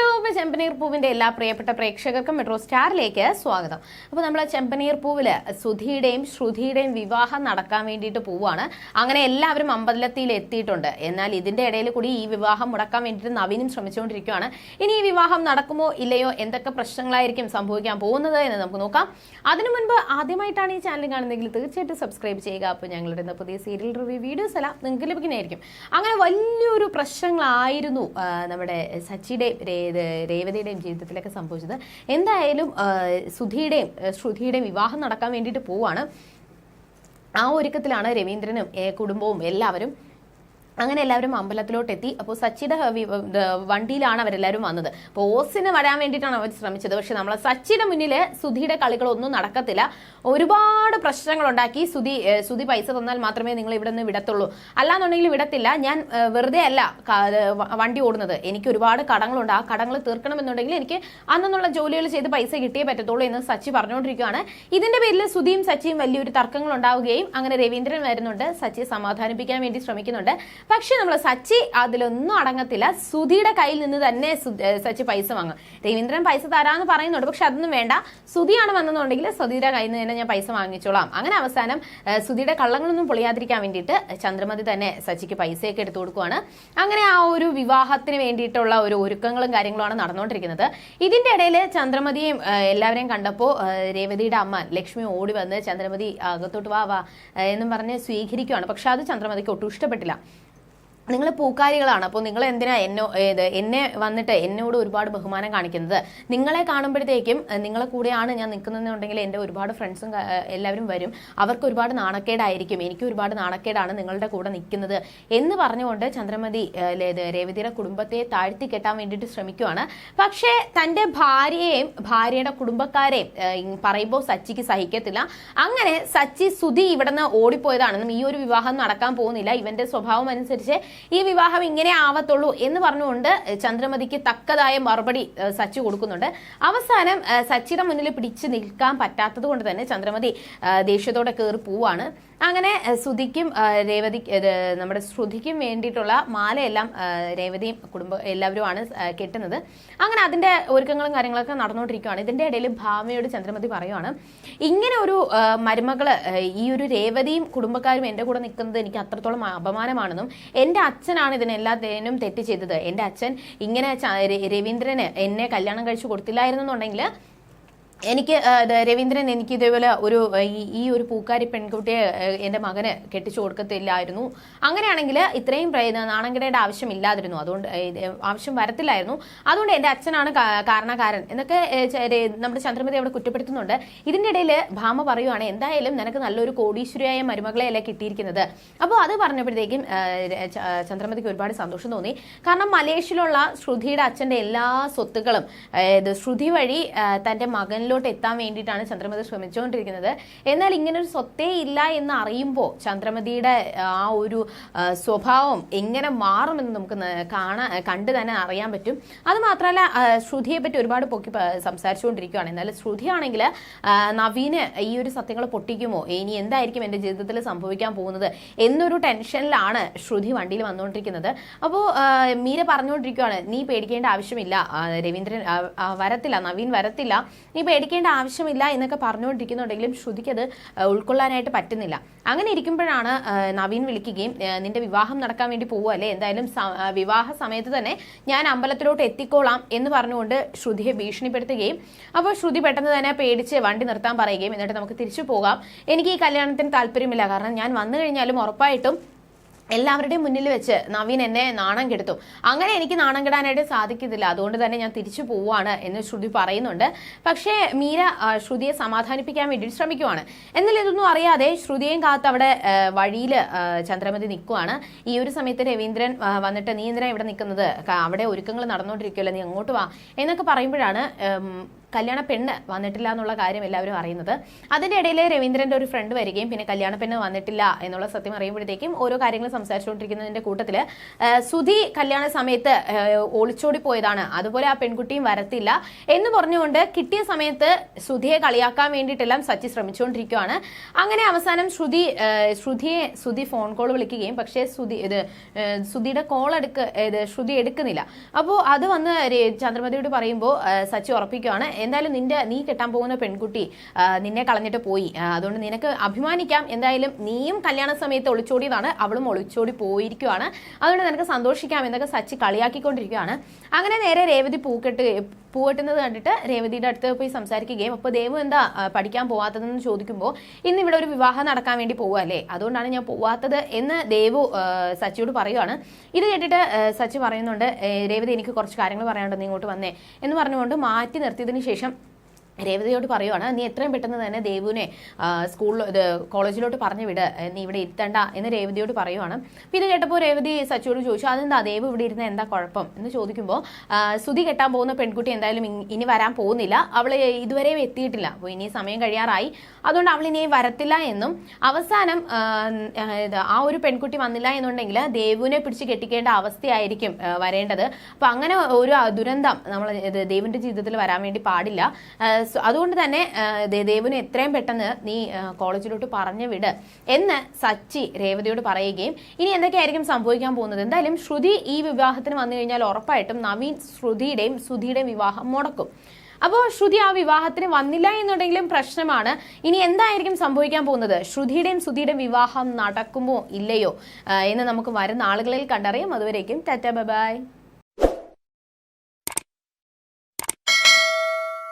Hello ചെമ്പനീർ പൂവിന്റെ എല്ലാ പ്രിയപ്പെട്ട പ്രേക്ഷകർക്കും മെട്രോ സ്റ്റാറിലേക്ക് സ്വാഗതം. അപ്പോൾ നമ്മൾ ചെമ്പനീർ പൂവിൽ സുധിയുടെയും ശ്രുതിയുടെയും വിവാഹം നടക്കാൻ വേണ്ടിയിട്ട് പോവുകയാണ് അങ്ങനെ എല്ലാവരും അമ്പലത്തിൽ എത്തിയിട്ടുണ്ട്. എന്നാൽ ഇതിന്റെ ഇടയിൽ കൂടി ഈ വിവാഹം മുടക്കാൻ വേണ്ടിയിട്ട് നവീനും ശ്രമിച്ചുകൊണ്ടിരിക്കുകയാണ് ഇനി ഈ വിവാഹം നടക്കുമോ ഇല്ലയോ എന്തൊക്കെ പ്രശ്നങ്ങളായിരിക്കും സംഭവിക്കാൻ പോകുന്നത് എന്ന് നമുക്ക് നോക്കാം. അതിനു മുൻപ് ആദ്യമായിട്ടാണ് ഈ ചാനൽ കാണുന്നതെങ്കിൽ തീർച്ചയായിട്ടും സബ്സ്ക്രൈബ് ചെയ്യുക. അപ്പോൾ ഞങ്ങളുടെ പുതിയ സീരിയൽ റിവ്യൂ വീഡിയോസ് എല്ലാം നിങ്ങൾക്ക് ലഭിക്കുന്നതായിരിക്കും. അങ്ങനെ വലിയൊരു പ്രശ്നങ്ങളായിരുന്നു നമ്മുടെ സച്ചിയുടെയും രേ- ഇത് രേവതിയുടെയും ജീവിതത്തിലൊക്കെ സംഭവിച്ചത്. എന്തായാലും സുധിയുടെയും ശ്രുതിയുടെയും വിവാഹം നടക്കാൻ വേണ്ടിയിട്ട് പോവാണ്. ആ ഒരുക്കത്തിലാണ് രവീന്ദ്രനും കുടുംബവും എല്ലാവരും അങ്ങനെ എല്ലാവരും അമ്പലത്തിലോട്ട് എത്തി അപ്പോൾ സച്ചിയുടെ വണ്ടിയിലാണ് അവരെല്ലാവരും വന്നത്. അപ്പോൾ ഓസിന് വരാൻ വേണ്ടിയിട്ടാണ് അവർ ശ്രമിച്ചത്. പക്ഷെ നമ്മൾ സച്ചിയുടെ മുന്നിൽ സുധിയുടെ കളികളൊന്നും നടക്കത്തില്ല. ഒരുപാട് പ്രശ്നങ്ങൾ ഉണ്ടാക്കി സുധി സുധി പൈസ തന്നാൽ മാത്രമേ നിങ്ങൾ ഇവിടെ നിന്ന് വിടത്തുള്ളൂ. അല്ലാന്നുണ്ടെങ്കിൽ വിടത്തില്ല. ഞാൻ വെറുതെ അല്ല വണ്ടി ഓടുന്നത്. എനിക്ക് ഒരുപാട് കടങ്ങളുണ്ട്. ആ കടങ്ങൾ തീർക്കണമെന്നുണ്ടെങ്കിൽ എനിക്ക് അന്നുള്ള ജോലികൾ ചെയ്ത് പൈസ കിട്ടിയേ പറ്റത്തുള്ളൂ എന്ന് സച്ചി പറഞ്ഞുകൊണ്ടിരിക്കുകയാണ്. ഇതിന്റെ പേരിൽ സുധിയും സച്ചിയും വലിയൊരു തർക്കങ്ങൾ ഉണ്ടാവുകയും അങ്ങനെ രവീന്ദ്രൻ വരുന്നുണ്ട്. സച്ചിയെ സമാധാനിപ്പിക്കാൻ വേണ്ടി ശ്രമിക്കുന്നുണ്ട്. പക്ഷെ നമ്മൾ സച്ചി അതിലൊന്നും അടങ്ങത്തില്ല. സുധിയുടെ കയ്യിൽ നിന്ന് തന്നെ സച്ചി പൈസ വാങ്ങും. രവീന്ദ്രൻ പൈസ തരാന്ന് പറയുന്നുണ്ട്. പക്ഷെ അതൊന്നും വേണ്ട. സുധിയാണ് വന്നെന്നുണ്ടെങ്കിൽ സുധിയുടെ കയ്യിൽ നിന്ന് തന്നെ ഞാൻ പൈസ വാങ്ങിച്ചോളാം. അങ്ങനെ അവസാനം സുധിയുടെ കള്ളങ്ങളൊന്നും പൊളിയാതിരിക്കാൻ വേണ്ടിയിട്ട് ചന്ദ്രമതി തന്നെ സച്ചിക്ക് പൈസയൊക്കെ എടുത്തു കൊടുക്കുവാണ്. അങ്ങനെ ആ ഒരു വിവാഹത്തിന് വേണ്ടിയിട്ടുള്ള ഒരു ഒരുക്കങ്ങളും കാര്യങ്ങളുമാണ് നടന്നുകൊണ്ടിരിക്കുന്നത്. ഇതിന്റെ ഇടയിൽ ചന്ദ്രമതിയും എല്ലാവരെയും കണ്ടപ്പോൾ രേവതിയുടെ അമ്മ ലക്ഷ്മി ഓടി വന്ന് ചന്ദ്രമതി അകത്തോട്ട് വാ വാ എന്നും പറഞ്ഞ് സ്വീകരിക്കുകയാണ് പക്ഷെ അത് ചന്ദ്രമതിക്ക് ഒട്ടും ഇഷ്ടപ്പെട്ടില്ല. നിങ്ങൾ പൂക്കാരികളാണ്. അപ്പോൾ നിങ്ങൾ എന്തിനാ എന്നോ ഏത് എന്നെ വന്നിട്ട് എന്നോട് ഒരുപാട് ബഹുമാനം കാണിക്കുന്നത്? നിങ്ങളെ കാണുമ്പോഴത്തേക്കും നിങ്ങളെ കൂടെയാണ് ഞാൻ നിൽക്കുന്നതെന്നുണ്ടെങ്കിൽ എന്റെ ഒരുപാട് ഫ്രണ്ട്സും എല്ലാവരും വരും. അവർക്ക് ഒരുപാട് നാണക്കേടായിരിക്കും. എനിക്ക് ഒരുപാട് നാണക്കേടാണ് നിങ്ങളുടെ കൂടെ നിൽക്കുന്നത്. എന്ന് പറഞ്ഞുകൊണ്ട് ചന്ദ്രമതി രേവതിയുടെ കുടുംബത്തെ താഴ്ത്തി കെട്ടാൻ വേണ്ടിയിട്ട് ശ്രമിക്കുവാണ്. പക്ഷേ തന്റെ ഭാര്യയെയും ഭാര്യയുടെ കുടുംബക്കാരെയും പറയുമ്പോൾ സച്ചിക്ക് സഹിക്കത്തില്ല. അങ്ങനെ സച്ചി സുധി നിന്ന് ഓടിപ്പോയതാണെന്നും ഈ ഒരു വിവാഹം നടക്കാൻ പോകുന്നില്ല. ഇവന്റെ സ്വഭാവം അനുസരിച്ച് ഈ വിവാഹം ഇങ്ങനെ ആവത്തുള്ളൂ എന്ന് പറഞ്ഞുകൊണ്ട് ചന്ദ്രമതിക്ക് തക്കതായ മറുപടി സച്ചു കൊടുക്കുന്നുണ്ട്. അവസാനം സച്ചിയുടെ മുന്നിൽ പിടിച്ചു നിൽക്കാൻ പറ്റാത്തത് കൊണ്ട് തന്നെ ചന്ദ്രമതി ദേഷ്യത്തോടെ കയറി പോവാണ്. അങ്ങനെ ശ്രുതിക്കും രേവതി നമ്മുടെ ശ്രുതിക്കും വേണ്ടിയിട്ടുള്ള മാലയെല്ലാം രേവതിയും കുടുംബ എല്ലാവരുമാണ് കെട്ടുന്നത്. അങ്ങനെ അതിന്റെ ഒരുക്കങ്ങളും കാര്യങ്ങളൊക്കെ നടന്നുകൊണ്ടിരിക്കുകയാണ് ഇതിന്റെ ഇടയിൽ ഭാമയോട് ചന്ദ്രമതി പറയുവാണ് ഇങ്ങനെ ഒരു മരുമകൾ ഈ ഒരു രേവതിയും കുടുംബക്കാരും എന്റെ കൂടെ നിൽക്കുന്നത് എനിക്ക് അത്രത്തോളം അപമാനമാണെന്നും എന്റെ അച്ഛനാണ് ഇതിനെല്ലാത്തിനും തെറ്റ് ചെയ്തത്. എന്റെ അച്ഛൻ ഇങ്ങനെ രവീന്ദ്രന് എന്നെ കല്യാണം കഴിച്ചു കൊടുത്തില്ലായിരുന്നു കൊടുത്തില്ലായിരുന്നെന്നുണ്ടെങ്കിൽ എനിക്ക് രവീന്ദ്രൻ എനിക്ക് ഇതേപോലെ ഒരു ഈ- ഒരു പൂക്കാരി പെൺകുട്ടിയെ എന്റെ മകന് കെട്ടിച്ചു കൊടുക്കത്തില്ലായിരുന്നു. അങ്ങനെയാണെങ്കിൽ ഇത്രയും ആവശ്യം ആവശ്യമില്ലാതിരുന്നു. അതുകൊണ്ട് ആവശ്യം വരത്തില്ലായിരുന്നു. അതുകൊണ്ട് എന്റെ അച്ഛനാണ് കാരണക്കാരൻ. എന്നൊക്കെ നമ്മുടെ ചന്ദ്രമതി അവിടെ കുറ്റപ്പെടുത്തുന്നുണ്ട്. ഇതിന്റെ ഇടയിൽ ഭാമ പറയുവാണ് എന്തായാലും നിനക്ക് നല്ലൊരു കോടീശ്വരിയായ മരുമകളെയല്ലേ കിട്ടിയിരിക്കുന്നത്? അപ്പോൾ അത് പറഞ്ഞപ്പോഴത്തേക്കും ചന്ദ്രമതിക്ക് ഒരുപാട് സന്തോഷം തോന്നി. കാരണം മലേഷ്യയിലുള്ള ശ്രുതിയുടെ അച്ഛന്റെ എല്ലാ സ്വത്തുക്കളും ശ്രുതി വഴി തന്റെ തന്റെ മകനിലോട്ട് എത്താൻ വേണ്ടിയിട്ടാണ് ചന്ദ്രമതി ശ്രമിച്ചുകൊണ്ടിരിക്കുന്നത്. എന്നാൽ ഇങ്ങനൊരു സ്വത്തേ ഇല്ല എന്ന് അറിയുമ്പോൾ ചന്ദ്രമതിയുടെ ആ ഒരു സ്വഭാവം എങ്ങനെ മാറുമെന്ന് നമുക്ക് കാണാൻ കണ്ടു തന്നെ അറിയാൻ പറ്റും. അതുമാത്രമല്ല ശ്രുതിയെ പറ്റി ഒരുപാട് പൊക്കി സംസാരിച്ചുകൊണ്ടിരിക്കുകയാണ് എന്നാൽ ശ്രുതിയാണെങ്കിൽ നവീന് ഈ ഒരു സത്യങ്ങൾ പൊട്ടിക്കുമോ? ഇനി എന്തായിരിക്കും എന്റെ ജീവിതത്തിൽ സംഭവിക്കാൻ പോകുന്നത്? എന്നൊരു ടെൻഷനിലാണ് ശ്രുതി വണ്ടിയിൽ വന്നുകൊണ്ടിരിക്കുന്നത്. അപ്പോൾ മീര പറഞ്ഞുകൊണ്ടിരിക്കുകയാണ് നീ പേടിക്കേണ്ട ആവശ്യമില്ല. രവീന്ദ്രൻ വരത്തില്ല. നവീൻ വരത്തില്ല. നീ പേടിക്കേണ്ട ആവശ്യമില്ല എന്നൊക്കെ പറഞ്ഞുകൊണ്ടിരിക്കുന്നുണ്ടെങ്കിലും ശ്രുതിക്ക് അത് ഉൾക്കൊള്ളാനായിട്ട് പറ്റുന്നില്ല. അങ്ങനെ ഇരിക്കുമ്പോഴാണ് നവീൻ വിളിക്കുകയും നിന്റെ വിവാഹം നടക്കാൻ വേണ്ടി പോവുകയല്ലേ? എന്തായാലും വിവാഹ സമയത്ത് തന്നെ ഞാൻ അമ്പലത്തിലോട്ട് എത്തിക്കോളാം എന്ന് പറഞ്ഞുകൊണ്ട് ശ്രുതിയെ ഭീഷണിപ്പെടുത്തുകയും അപ്പോൾ ശ്രുതി പെട്ടെന്ന് തന്നെ പേടിച്ച് വണ്ടി നിർത്താൻ പറയുകയും എന്നിട്ട് നമുക്ക് തിരിച്ചു പോകാം. എനിക്ക് ഈ കല്യാണത്തിന് താല്പര്യമില്ല. കാരണം ഞാൻ വന്നു കഴിഞ്ഞാലും ഉറപ്പായിട്ടും എല്ലാവരുടെയും മുന്നിൽ വെച്ച് നവീൻ എന്നെ നാണം കെടുത്തു. അങ്ങനെ എനിക്ക് നാണം കെടാനായിട്ട് സാധിക്കത്തില്ല. അതുകൊണ്ട് തന്നെ ഞാൻ തിരിച്ചു പോവാണ് എന്ന് ശ്രുതി പറയുന്നുണ്ട്. പക്ഷേ മീര ശ്രുതിയെ സമാധാനിപ്പിക്കാൻ വേണ്ടി ശ്രമിക്കുവാണ്. എന്നാൽ ഇതൊന്നും അറിയാതെ ശ്രുതിയും കാത്ത് അവിടെ വഴിയിൽ ചന്ദ്രമതി നിൽക്കുവാണ്. ഈ ഒരു സമയത്ത് രവീന്ദ്രൻ വന്നിട്ട് നീ ഇവിടെ നിൽക്കുന്നത്? അവിടെ ഒരുക്കങ്ങൾ നടന്നുകൊണ്ടിരിക്കുമല്ലോ നീ അങ്ങോട്ട് വാ. എന്നൊക്കെ പറയുമ്പോഴാണ് കല്യാണ പെണ്ണ് വന്നിട്ടില്ല എന്നുള്ള കാര്യം എല്ലാവരും അറിയുന്നത്. അതിന്റെ ഇടയിൽ രവീന്ദ്രന്റെ ഒരു ഫ്രണ്ട് വരികയും പിന്നെ കല്യാണ പെണ്ണ് വന്നിട്ടില്ല എന്നുള്ള സത്യം അറിയുമ്പോഴത്തേക്കും ഓരോ കാര്യങ്ങൾ സംസാരിച്ചുകൊണ്ടിരിക്കുന്നതിന്റെ കൂട്ടത്തിൽ സുധി കല്യാണ സമയത്ത് ഒളിച്ചോടി പോയതാണ്. അതുപോലെ ആ പെൺകുട്ടിയും വരത്തില്ല എന്ന് പറഞ്ഞുകൊണ്ട് കിട്ടിയ സമയത്ത് സുധിയെ കളിയാക്കാൻ വേണ്ടിയിട്ടെല്ലാം സച്ചി ശ്രമിച്ചുകൊണ്ടിരിക്കുകയാണ് അങ്ങനെ അവസാനം ശ്രുതി ശ്രുതിയെ ശ്രുതി ഫോൺ കോൾ വിളിക്കുകയും പക്ഷേ ശ്രുതി ഇത് ശ്രുതിയുടെ കോൾ എടുക്ക ഇത് ശ്രുതി എടുക്കുന്നില്ല. അപ്പോൾ അത് വന്ന് ചന്ദ്രമതിയോട് പറയുമ്പോൾ സച്ചി ഉറപ്പിക്കുകയാണ് എന്തായാലും നിന്റെ നീ കെട്ടാൻ പോകുന്ന പെൺകുട്ടി നിന്നെ കളഞ്ഞിട്ട് പോയി. അതുകൊണ്ട് നിനക്ക് അഭിമാനിക്കാം. എന്തായാലും നീയും കല്യാണ സമയത്ത് ഒളിച്ചോടിയതാണ്. അവളും ഒളിച്ചോടി പോയിരിക്കുവാണ്. അതുകൊണ്ട് നിനക്ക് സന്തോഷിക്കാം. എന്നൊക്കെ സച്ചി കളിയാക്കിക്കൊണ്ടിരിക്കുകയാണ് അങ്ങനെ നേരെ രേവതി പൂക്കെട്ട് പൂവെട്ടുന്നത് കണ്ടിട്ട് രേവതിയുടെ അടുത്ത് പോയി സംസാരിക്കുകയും അപ്പോൾ ദേവു എന്താ പഠിക്കാൻ പോവാത്തതെന്ന് ചോദിക്കുമ്പോൾ ഇന്ന് ഇവിടെ ഒരു വിവാഹം നടക്കാൻ വേണ്ടി പോവുകയല്ലേ? അതുകൊണ്ടാണ് ഞാൻ പോവാത്തത് എന്ന് ദേവു സച്ചിയോട് പറയുവാണ്. ഇത് കേട്ടിട്ട് സച്ചി പറയുന്നുണ്ട് രേവതി എനിക്ക് കുറച്ച് കാര്യങ്ങൾ പറയാനുണ്ടെന്ന് ഇങ്ങോട്ട് വന്നേ എന്ന് പറഞ്ഞുകൊണ്ട് മാറ്റി നിർത്തിയതിന് ശേഷം രേവതിയോട് പറയുവാണ് നീ എത്രയും പെട്ടെന്ന് തന്നെ ദേവുവിനെ സ്കൂളിൽ കോളേജിലോട്ട് പറഞ്ഞു വിട്. നീ ഇവിടെ ഇരുത്തണ്ട എന്ന് രേവതിയോട് പറയുവാണ്. പിന്നെ കേട്ടപ്പോൾ രേവതി സച്ചിയോട് ചോദിച്ചു അതെന്താ ദേവ് ഇവിടെ ഇരുന്ന എന്താ കുഴപ്പം? എന്ന് ചോദിക്കുമ്പോൾ സ്തുതി കെട്ടാൻ പോകുന്ന പെൺകുട്ടി എന്തായാലും ഇനി വരാൻ പോകുന്നില്ല. അവൾ ഇതുവരെയും എത്തിയിട്ടില്ല. അപ്പോൾ ഇനി സമയം കഴിയാറായി. അതുകൊണ്ട് അവൾ ഇനി വരത്തില്ല എന്നും അവസാനം ആ, ഒരു പെൺകുട്ടി വന്നില്ല എന്നുണ്ടെങ്കിൽ ദേവുവിനെ പിടിച്ച് കെട്ടിക്കേണ്ട അവസ്ഥയായിരിക്കും വരേണ്ടത്. അപ്പം അങ്ങനെ ഒരു ദുരന്തം നമ്മൾ ദേവിന്റെ ജീവിതത്തിൽ വരാൻ വേണ്ടി പാടില്ല. സോ അതുകൊണ്ട് തന്നെ ദേവിനെ എത്രയും പെട്ടെന്ന് നീ കോളേജിലോട്ട് പറഞ്ഞു വിട് എന്ന് സച്ചി രേവതിയോട് പറയുകയും ഇനി എന്തൊക്കെയായിരിക്കും സംഭവിക്കാൻ പോകുന്നത്? എന്തായാലും ശ്രുതി ഈ വിവാഹത്തിന് വന്നു കഴിഞ്ഞാൽ ഉറപ്പായിട്ടും നവീൻ ശ്രുതിയുടെയും സുധിയുടെയും വിവാഹം മുടക്കും. അപ്പോൾ ശ്രുതി ആ വിവാഹത്തിന് വന്നില്ല എന്നുണ്ടെങ്കിലും പ്രശ്നമാണ്. ഇനി എന്തായിരിക്കും സംഭവിക്കാൻ പോകുന്നത്? ശ്രുതിയുടെയും സുധിയുടെയും വിവാഹം നടക്കുമോ ഇല്ലയോ? എന്ന് നമുക്ക് വരുന്ന ആളുകളിൽ കണ്ടറിയാം. അതുവരേക്കും ടാറ്റ ബൈ.